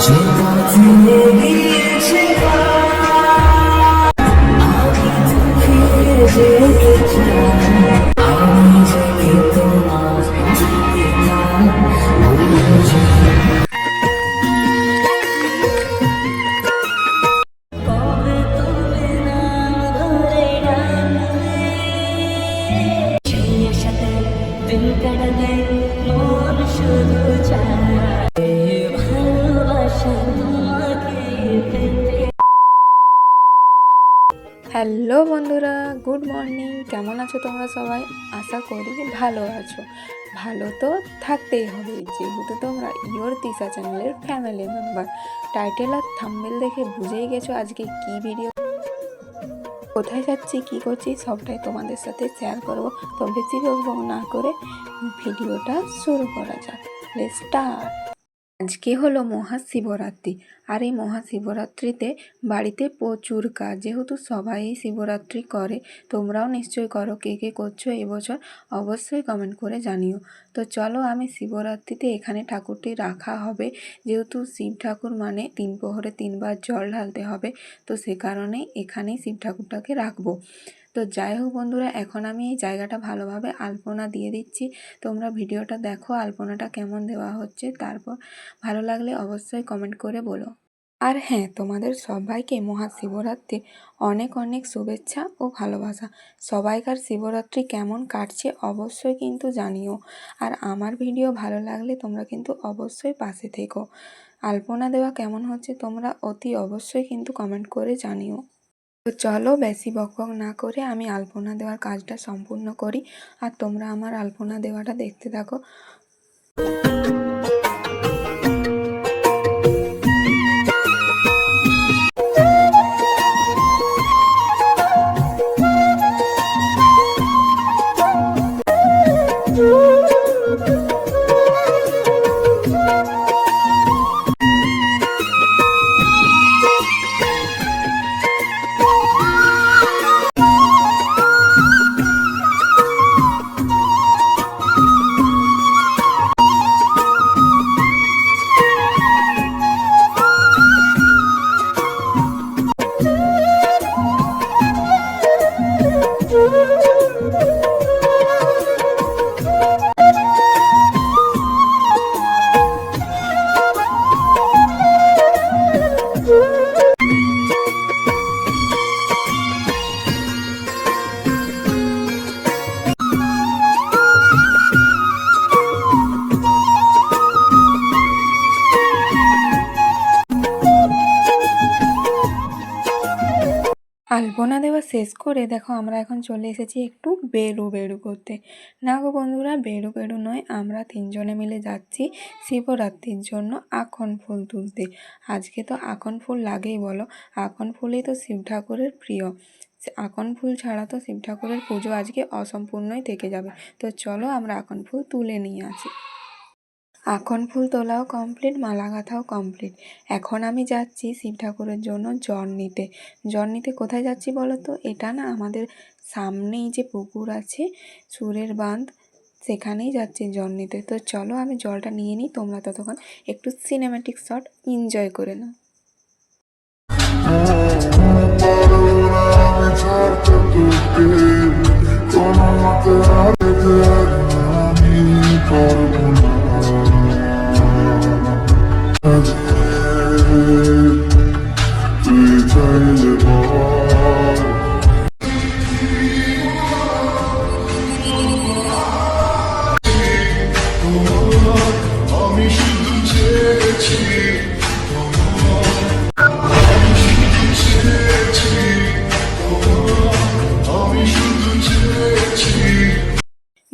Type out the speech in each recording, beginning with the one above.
谁在最后一 hello বন্ধুরা, good morning. কেমন আছো তোমরা সবাই? আশা করি ভালো আছো। ভালো তো থাকতেই হবে, যেহেতু তোমরা ইয়োর তিসা চ্যানেলের ফ্যামিলি মেম্বার টাইটেল আর থাম্বেল দেখে বুঝেই গেছো আজকে কি ভিডিও কোথায় যাচ্ছি, কি করছি, সবটাই তোমাদের সাথে শেয়ার করব। তো বেশি বকবক না করে ভিডিওটা শুরু করা যাক। স্টার্ট আজকে হলো মহাশিবরাত্রি? আর এই মহাশিবরাত্রিতে বাড়িতে প্রচুর কাজ। যেহেতু সবাই এই শিবরাত্রি করে, তোমরাও নিশ্চয়ই করো কে কে করছ এবছর অবশ্যই কমেন্ট করে জানিও। তো চলো আমি শিবরাত্রিতে এখানে ঠাকুরটি রাখা হবে। যেহেতু শিব ঠাকুর মানে তিন প্রহরে তিনবার জল ঢালতে হবে, তো সে কারণে এখানেই শিব ঠাকুরটাকে রাখব। তো যাই হোক বন্ধুরা, এখন আমি এই জায়গাটা ভালোভাবে আলপনা দিয়ে দিচ্ছি। তোমরা ভিডিওটা দেখো, আলপনাটা কেমন দেওয়া হচ্ছে, তারপর ভালো লাগলে অবশ্যই কমেন্ট করে বলো। আর হ্যাঁ তোমাদের সবাইকে মহাশিবরাত্রি অনেক অনেক শুভেচ্ছা ও ভালোবাসা। সবাইকার শিবরাত্রি কেমন কাটছে অবশ্যই কিন্তু জানিও। আর আমার ভিডিও ভালো লাগলে তোমরা কিন্তু অবশ্যই পাশে থেকো। আলপনা দেওয়া কেমন হচ্ছে তোমরা অতি অবশ্যই কিন্তু কমেন্ট করে জানিও। তো চলো বেশি বকবক না করে আমি আলপনা দেওয়ার কাজটা সম্পূর্ণ করি আর তোমরা আমার আলপনা দেওয়াটা দেখতে থাকো Música আলপনা দেওয়া শেষ করে দেখো আমরা এখন চলে এসেছি একটু বেরু বেরু করতে। না গো বন্ধুরা, বেরু বেরু নয়, আমরা তিনজনে মিলে যাচ্ছি শিবরাত্রির জন্য আকন ফুল তুলতে। আজকে তো আকন ফুল লাগেই বলো আকন ফুলই তো শিব ঠাকুরের প্রিয়। আকন ফুল ছাড়া তো শিব ঠাকুরের পুজো আজকে অসম্পূর্ণই থেকে যাবে। তো চলো আমরা আকন ফুল তুলে নিয়ে আসি। আকন ফুল তোলাও কমপ্লিট মালা গাঁথাও কমপ্লিট এখন আমি যাচ্ছি শিব ঠাকুরের জন্য জল নিতে। জল নিতে কোথায় যাচ্ছি বলো তো এটা না আমাদের সামনেই যে পুকুর আছে, সুরের বাঁধ, সেখানেই যাচ্ছি জল নিতে। তো চলো আমি জলটা নিয়ে নিই, তোমরা ততক্ষণ একটু সিনেম্যাটিক শট এনজয় করে নাও। Amen.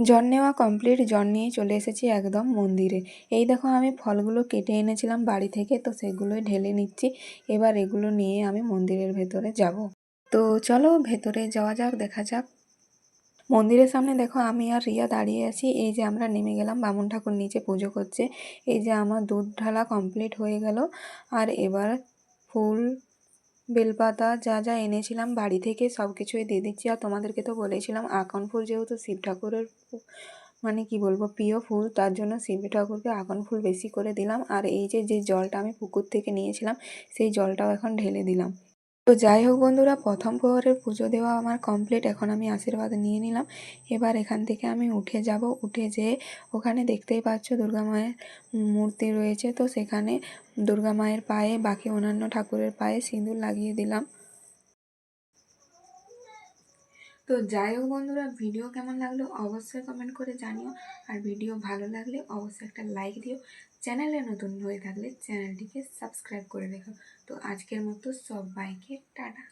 জন নেওয়া কমপ্লিট জন নিয়ে চলে এসেছি একদম মন্দিরে। এই দেখো, আমি ফলগুলো কেটে এনেছিলাম বাড়ি থেকে, তো সেগুলোই ঢেলে নিচ্ছি। এবার এগুলো নিয়ে আমি মন্দিরের ভেতরে যাব। তো চলো, ভেতরে যাওয়া যাক, দেখা যাক। মন্দিরের সামনে দেখো, আমি আর রিয়া দাঁড়িয়ে আছি। এই যে আমরা নেমে গেলাম, বামুন ঠাকুর নিচে পুজো করছে। এই যে আমার দুধ ঢালা কমপ্লিট হয়ে গেল। আর এবার ফুল বেলপাতা, যা যা এনেছিলাম বাড়ি থেকে সব কিছুই দিয়ে দিচ্ছি। আর তোমাদেরকে তো বলেছিলাম, আকন ফুল যেহেতু শিব ঠাকুরের মানে কি বলব, প্রিয় ফুল, তার জন্য শিব ঠাকুরকে আকন ফুল বেশি করে দিলাম। আর এই যে যে জলটা আমি পুকুর থেকে নিয়েছিলাম, সেই জলটাও এখন ঢেলে দিলাম। তো যাই হোক বন্ধুরা, প্রথম প্রহরের পুজো দেওয়া আমার কমপ্লিট এখন আমি আশীর্বাদ নিয়ে নিলাম। এবার এখান থেকে আমি উঠে যাব। উঠে যেয়ে ওখানে দেখতেই পাচ্ছ দুর্গা মায়ের মূর্তি রয়েছে। তো সেখানে দুর্গা মায়ের পায়ে, বাকি অন্যান্য ঠাকুরের পায়ে সিঁদুর লাগিয়ে দিলাম। তো যাই হোক বন্ধুরা, ভিডিও কেমন লাগল অবশ্যই কমেন্ট করে জানিও। আর ভিডিও ভালো লাগলে অবশ্যই একটা লাইক দিও। চ্যানেলে নতুন হয়ে থাকলে চ্যানেলটিকে সাবস্ক্রাইব করে রেখো। তো আজকের মতো সবাইকে টাটা।